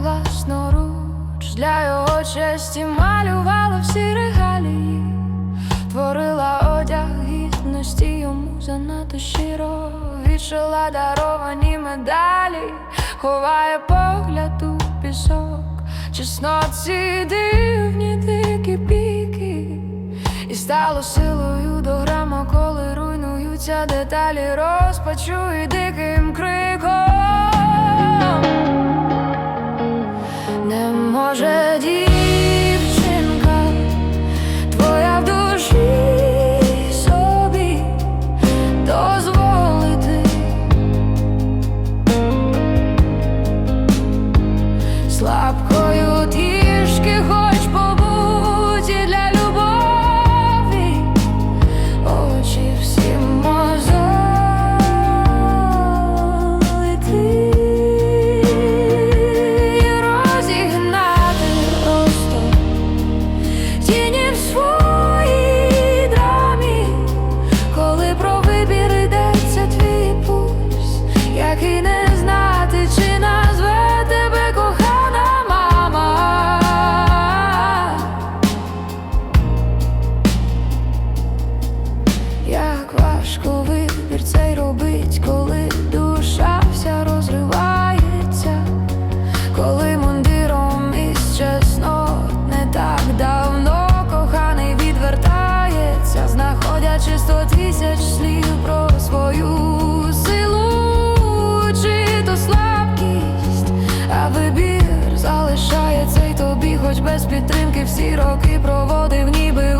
власноруч. Для його честі малювала всі регалії, творила одяг гідності йому занадто щиро. Вішала даровані медалі, ховає погляд у пісок, чесно ці дивні дикі піки, і стало силою до грама, коли руйнуються деталі, розпачу і диким криком. Не може дівчинка тіні хоч без підтримки всі роки проводив, ніби